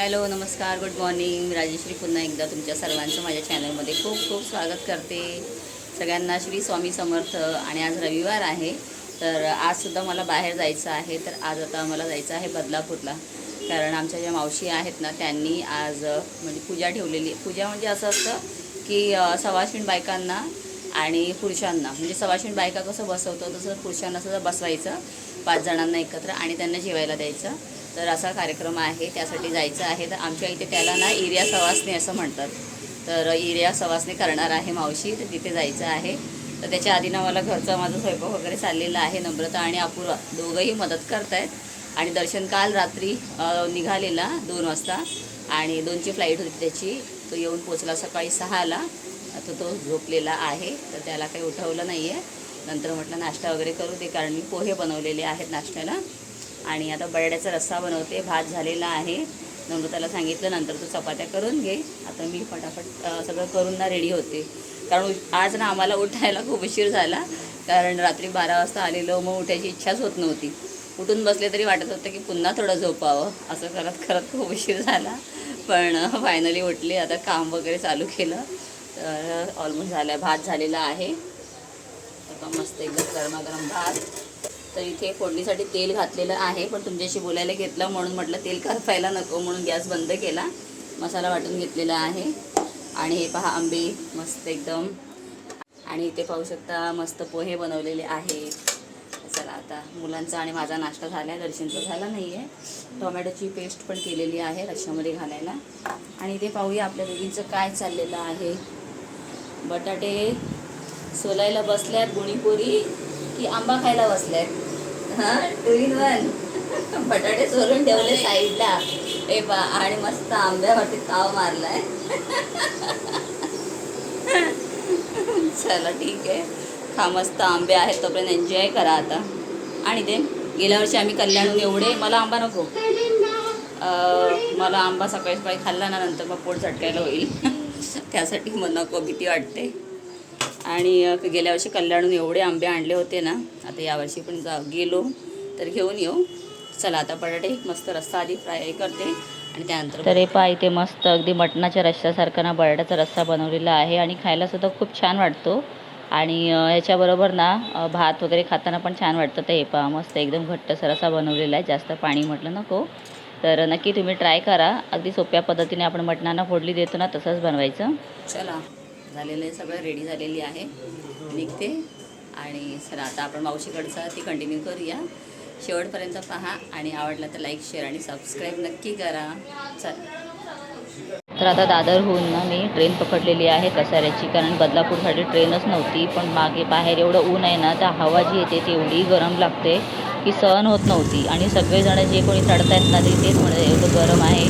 Hello नमस्कार good morning. Rajshree पुन्हा एकदा तुमच्या सर्वांचं माझ्या चॅनलमध्ये खूप खूप स्वागत करते. सगळ्यांना श्री स्वामी समर्थ आणि आज रविवार आहे तर आजसुद्धा मला बाहेर जायचं आहे तर आज आता मला जायचं आहे बदलापूरला. कारण आमच्या ज्या मावशी आहेत ना त्यांनी आज म्हणजे पूजा ठेवलेली. पूजा म्हणजे असं असतं की सवाशिण बायकांना आणि पुरुषांना. म्हणजे सवाष्णी बायका कसं बसवतो तसं पुरुषांना सुद्धा बसवायचं. पाच जणांना एकत्र आणि त्यांना जेवायला द्यायचं. तर असा कार्यक्रम आहे त्यासाठी जायचं आहे. तर आमच्या इथे त्याला ना एरिया सवासणी असं म्हणतात. तर एरिया सवासणी करणार आहे मावशी तर तिथे जायचं आहे. तर त्याच्या आधी ना मला घरचा माझा स्वयंपाक वगैरे चाललेला आहे नम्रता आणि अपूर्वा दोघंही मदत करतायत. आणि दर्शन काल रात्री निघालेला दोन वाजता. आणि दोनची फ्लाईट होती त्याची. तो येऊन पोचला सकाळी सहाला. आता तो झोपलेला आहे. तर त्याला काही उठवलं नाही आहे नंतर म्हटलं नाश्ता वगैरे करू दे कारण मी पोहे बनवलेले आहेत नाश्त्याला. आणि आता बटाट्याचा रस्सा बनवते. भात झालेला आहे. नम्रताला सांगितलं नंतर तू चपात्या करून घे. आता मी फटाफट सगळं करून ना रेडी होते. कारण आज ना आम्हाला उठायला खूप उशीर झाला. कारण रात्री बारा वाजता आलेलो मग उठायची इच्छाच होत नव्हती. उठून बसले तरी वाटत होतं की पुन्हा थोडं झोपावं. असं करत करत खूप उशीर झाला. पण फायनली उठले. आता काम वगैरे चालू केलं. तर ऑलमोस्ट झालं. आहे भात झालेला आहे. मस्त एकदम गरमागरम भात. तर इथे फोडणीसाठी तेल घातलेलं आहे पण तुमच्याशी बोलायला घेतलं म्हणून म्हटलं तेल करपायला नको म्हणून गॅस बंद केला. मसाला वाटून घेतलेला आहे. आणि हे पहा आंबे मस्त एकदम. आणि इथे पाहू शकता मस्त पोहे बनवलेले आहेत चला आता मुलांचा आणि माझा नाश्ता झाला आहे दर्शनचा झाला नाही आहे टोमॅटोची पेस्ट पण केलेली आहे रश्श्यामध्ये घालायला. आणि इथे पाहूया आपल्या दोघींचं काय चाललेलं आहे. बटाटे सोलायला बसल्यात गुणीपुरी की आंबा खायला बसल्यात हां? टू इन वन बटाटे सोलून ठेवले साईडला. ए बा आणि मस्त आंब्यावरती ताव मारलाय. चला ठीक आहे. खा मस्त आंबे आहेत तोपर्यंत एन्जॉय करा आता. आणि ते गेल्या वर्षी आम्ही कल्याणहून एवढे मला आंबा नको. अं, मला आंबा सकाळी सकाळी खाल्ला ना नंतर मग पोट झटकायला होईल. त्यासाठी मग नको भीती वाटते. आणि गेल्या वर्षी कल्याणहून एवढे आंबे आणले होते ना आता यावर्षी पण जा गेलो तर घेऊन येऊ. चला आता बटाटे मस्त रस्सा आधी फ्राय करते आणि त्यानंतर तर हे पहा इथे मस्त अगदी मटणाच्या रश्श्यासारखा ना बटाट्याचा रस्सा बनवलेला आहे आणि खायला सुद्धा खूप छान वाटतो. आणि अ, ह्याच्याबरोबर ना भात वगैरे खाताना पण छान वाटतं तर हे पहा मस्त एकदम घट्टसर असा बनवलेला आहे. जास्त पाणी म्हटलं नको. तर नक्की तुम्ही ट्राय करा. अगदी सोप्या पद्धतीने आपण मटणाला फोडली देतो ना तसंच बनवायचं. चला. झालेलं आहे सगळं रेडी झालेली आहे. निघते. आणि चला आता आपण मावशीकडचा ती कंटिन्यू करूया. शेवटपर्यंत पहा आणि आवडला तर लाईक शेअर आणि सबस्क्राईब नक्की करा. चला. तर आता दादरहून ना मी ट्रेन पकडलेली आहे कसाऱ्याची कारण बदलापूरसाठी ट्रेनच नव्हती पण मागे बाहेर एवढं ऊन आहे ना तर हवा जी येते ती एवढी गरम लागते की सहन होत नव्हती. आणि सगळेजण जे कोणी चढत आहेत ना ते तेच एवढं गरम आहे.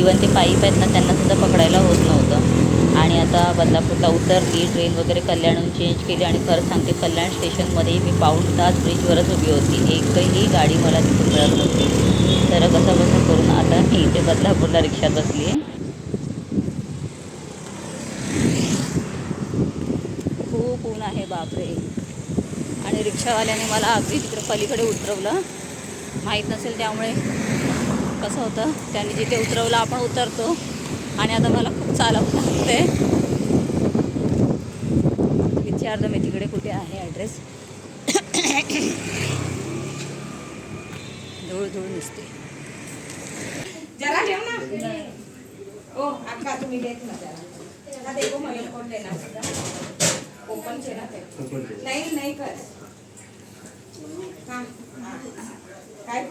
इवन ते पाईप आहेत ना त्यांना सुद्धा पकडायला होत नव्हतं. आणि आता बदलापूरला उतरली. ट्रेन वगैरे कल्याणहून चेंज केली आणि खरं सांगते कल्याण स्टेशनमध्ये मी पाऊण तास ब्रिजवरच उभी होती. एकही गाडी मला तिथून मिळत नव्हती. तर कसं कसं करून आता मी इथे बदलापूरला रिक्षात बसली. आहे खूप ऊन आहे बापरे. आणि रिक्षावाल्याने मला अगदी तिकडे पलीकडे उतरवलं. माहीत नसेल त्यामुळे कसं होतं त्याने जिथे उतरवलं आपण उतरतो. आणि आता मला खूप चालवं लागते विचारलं मी तिकडे कुठे आहे ॲड्रेस धूळ धूळ नुसते नाही नाही कर. काय.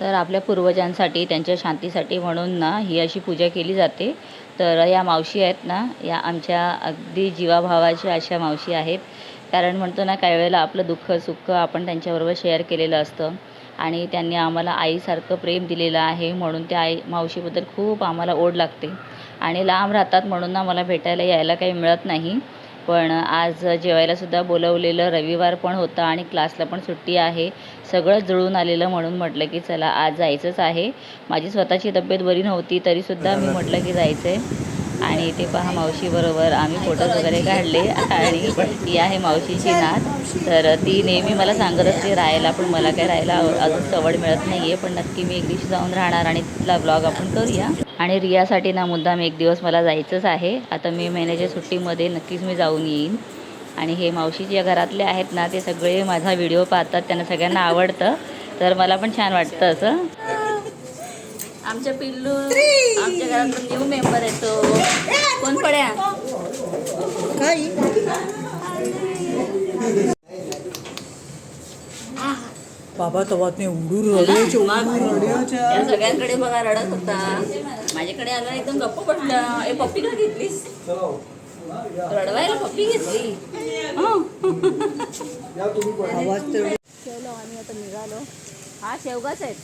तर आपल्या पूर्वजांसाठी त्यांच्या शांतीसाठी म्हणून ना ही अशी पूजा केली जाते. तर या मावशी आहेत ना या आमच्या अगदी जीवाभावाच्या अशा मावशी आहेत. कारण म्हणतो ना काही वेळेला आपलं दुःख सुख आपण त्यांच्याबरोबर शेअर केलेलं असतं. आणि त्यांनी आम्हाला आईसारखं प्रेम दिलेलं आहे म्हणून त्या आई मावशीबद्दल खूप आम्हाला ओढ लागते. आणि लांब राहतात म्हणून ना मला भेटायला यायला काही मिळत नाही. पण आज जेवायलासुद्धा बोलवलेलं रविवार पण होता आणि क्लासला पण सुट्टी आहे. सगळं जुळून आलेलं म्हणून म्हटलं की चला आज जायचंच आहे. माझी स्वतःची तब्येत बरी नव्हती तरीसुद्धा मी म्हटलं की जायचं आहे आणि इथे पहा मावशीबरोबर आम्ही फोटोज वगैरे काढले. आणि ही आहे मावशीची नात. तर ती नेहमी मला सांगत असते राहायला पण मला काय राहायला अजून सवड मिळत नाही आहे पण नक्की मी एक दिवशी जाऊन राहणार आणि तिथला ब्लॉग आपण करूया. आणि रियासाठी ना मुद्दाम एक दिवस मला जायचंच आहे. आता मे महिन्याच्या सुट्टीमध्ये नक्कीच मी जाऊन येईन. आणि हे मावशी जे घरातले आहेत ना ते सगळे माझा व्हिडिओ पाहतात त्यांना सगळ्यांना आवडतं. तर मला पण छान वाटतं असं. आमच्या पिल्लू आमच्या घरात न्यू मेंबर येतो कोण पड्या? बाबा तेव्हा ते उडू रडायचे या सगळ्यांकडे बघा रडत होता. माझ्याकडे आला एकदम गप्प पडला ए पप्पी का घेतलीस? रडवायला पप्पी घेतली. आवाज शेवलो आम्ही आता निघालो. हा शेवगाच आहेत.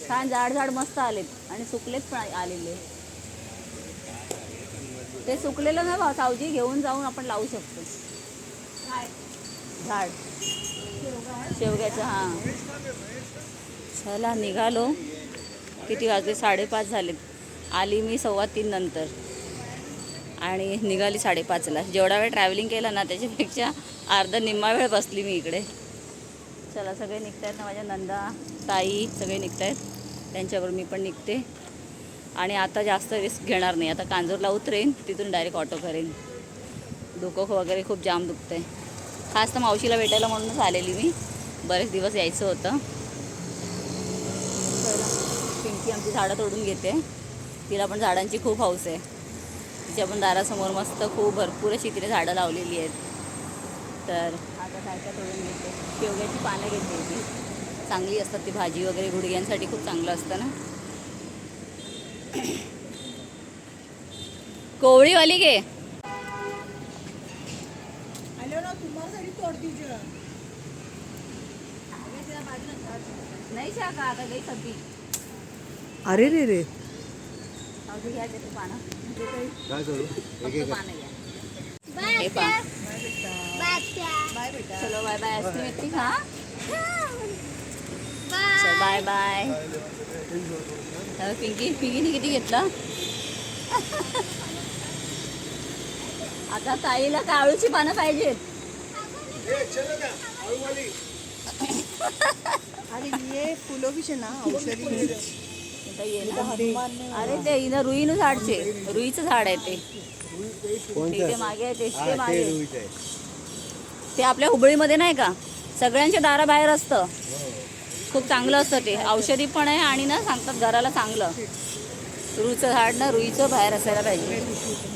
छान झाड झाड मस्त आलेत आणि सुकलेत पण आलेले. ते सुकलेलं ना बा सावजी घेऊन जाऊन आपण लावू शकतो. झाड. शेवग्याचं हां. चला निघालो. किती वाजले? साडेपाच झालेत आली मी सव्वा तीन नंतर. आणि निघाली साडेपाचला. जेवढा वेळ ट्रॅव्हलिंग केलं ना त्याच्यापेक्षा अर्धा निम्मा वेळ बसली मी इकडे. चला सगळे निघत आहेत ना माझ्या नंदा ताई सगळे निघत आहेत त्यांच्यावर मी पण निघते. आणि आता जास्त रिस्क घेणार नाही. आता कांजूरला उतरेन तिथून डायरेक्ट ऑटो करेन. डोकं वगैरे खूप जाम दुखतंय. खास तर मावशीला भेटायला म्हणूनच आलेली मी. बरेच दिवस यायचं होतं. तर पिंकी आमची झाडं तोडून घेते. तिला पण झाडांची खूप हौस आहे. तिच्या पण दारासमोर मस्त खूप भरपूर अशी तिने झाडं लावलेली आहेत. तर आता काय काय तोडून घेते. शेवग्याची पानं घेते ती चांगली असतात ती भाजी वगैरे गुडघ्यांसाठी खूप चांगलं असतं ना. कोवळीवाली घे. नाही शाका आता गई सब्बी अरे रे रे. अगदी घ्या ते पानं. फक्त पानं घ्या. हे पा चलो बाय बाय बाय पिंकी पिंकीने किती घेतलं? आता ताईला काळूची पानं पाहिजेत. अरे ये फुलं भी ना औषधी. इथं ये ना. अरे ते इथं रुईनं झाडचे रुईचं झाड आहे ते. ते मागे आहे ते ते मागे ते आपल्या हुबळीमध्ये नाही का? सगळ्यांच्या दाराबाहेर असतं. खूप चांगलं असतं ते. औषधी पण आहे आणि ना सांगतात घराला चांगलं. रुईचं झाड ना रुईचं बाहेर असायला पाहिजे.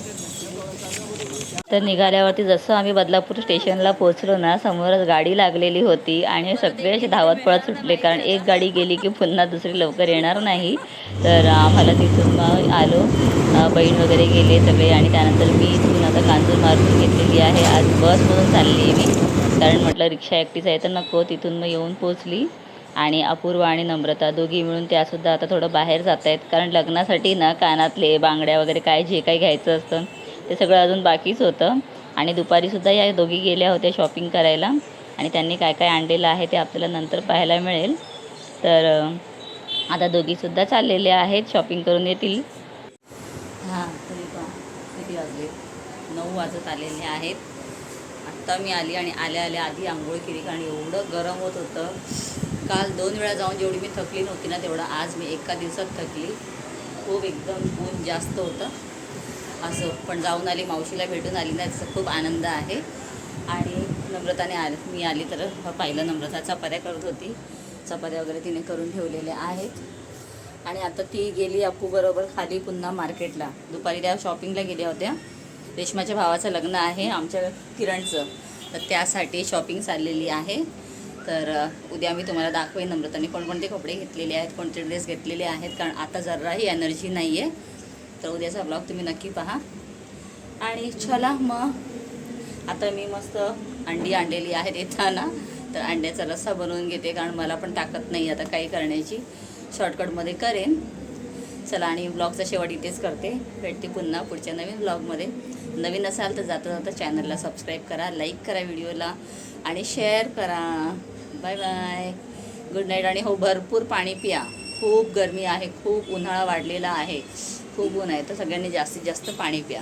तर निघाल्यावरती जसं आम्ही बदलापूर स्टेशनला पोहोचलो ना समोरच गाडी लागलेली होती आणि सगळे असे धावत पळत सुटले. कारण एक गाडी गेली की पुन्हा दुसरी लवकर येणार नाही. तर आम्हाला तिथून मग आलो. बहीण वगैरे गेले सगळे आणि त्यानंतर मी इथून आता कांजूर मारून घेतलेली आहे. आज बसमधून चालली आहे मी. कारण म्हटलं रिक्षा एकटीच आहे तर नको. तिथून मग येऊन पोचली आणि अपूर्वा आणि नम्रता दोघी मिळून त्यासुद्धा आता थोडं बाहेर जात आहेत कारण लग्नासाठी ना कानातले बांगड्या वगैरे काय जे काही घ्यायचं असतं. ते सगळं अजून बाकीच होतं. आणि दुपारीसुद्धा या दोघी गेल्या होत्या शॉपिंग करायला. आणि त्यांनी काय काय आणलेलं आहे ते आपल्याला नंतर पाहायला मिळेल. तर आता दोघीसुद्धा चाललेल्या आहेत. शॉपिंग करून येतील. हां तरी किती वाजले? नऊ वाजत आलेले आहेत. आत्ता मी आली आणि आल्या आल्या आधी आंघोळ केली. कारण एवढं गरम होत होतं. काल दोन वेळा जाऊन जेवढी मी थकली नव्हती ना तेवढं आज मी एका दिवसात थकली. खूप एकदम ऊन जास्त होतं. असं पण जाऊन आली मावशीला भेटून आली ना त्याचा खूप आनंद आहे. आणि नम्रताने आली मी आली तर पाहिलं नम्रता चपात्या करत होती. चपात्या वगैरे तिने करून ठेवलेल्या आहेत. आणि आता ती गेली अप्पूबरोबर खाली पुन्हा मार्केटला. दुपारी त्या शॉपिंगला गेल्या होत्या. रेशमाच्या भावाचं लग्न आहे आमच्या किरणचं. तर त्यासाठी शॉपिंग चाललेली आहे. तर उद्या मी तुम्हाला दाखवेन नम्रताने कोणकोणते कपडे घेतलेले आहेत कोणते ड्रेस घेतलेले आहेत. कारण आता जराही एनर्जी नाही आहे तर उद्याचा ब्लॉग तुम्ही नक्की पहा. आणि चला मग. आता मी मस्त अंडी आणलेली आहेत येताना. तर अंड्याचा रस्सा बनवून घेते कारण मला पण ताकद नाही आता काही करण्याची. शॉर्टकटमध्ये करेन. चला आणि ब्लॉगचा शेवट इथेच करते. भेटते पुन्हा पुढच्या नवीन ब्लॉगमध्ये नवीन असाल तर जाता जाता चॅनलला सबस्क्राईब करा लाईक करा व्हिडिओला आणि शेअर करा. बाय बाय गुड नाईट आणि हो भरपूर पाणी पिया. खूप गरमी आहे खूप उन्हाळा वाढलेला आहे. खूप ऊन आहे तर सगळ्यांनी जास्तीत जास्त पाणी प्या.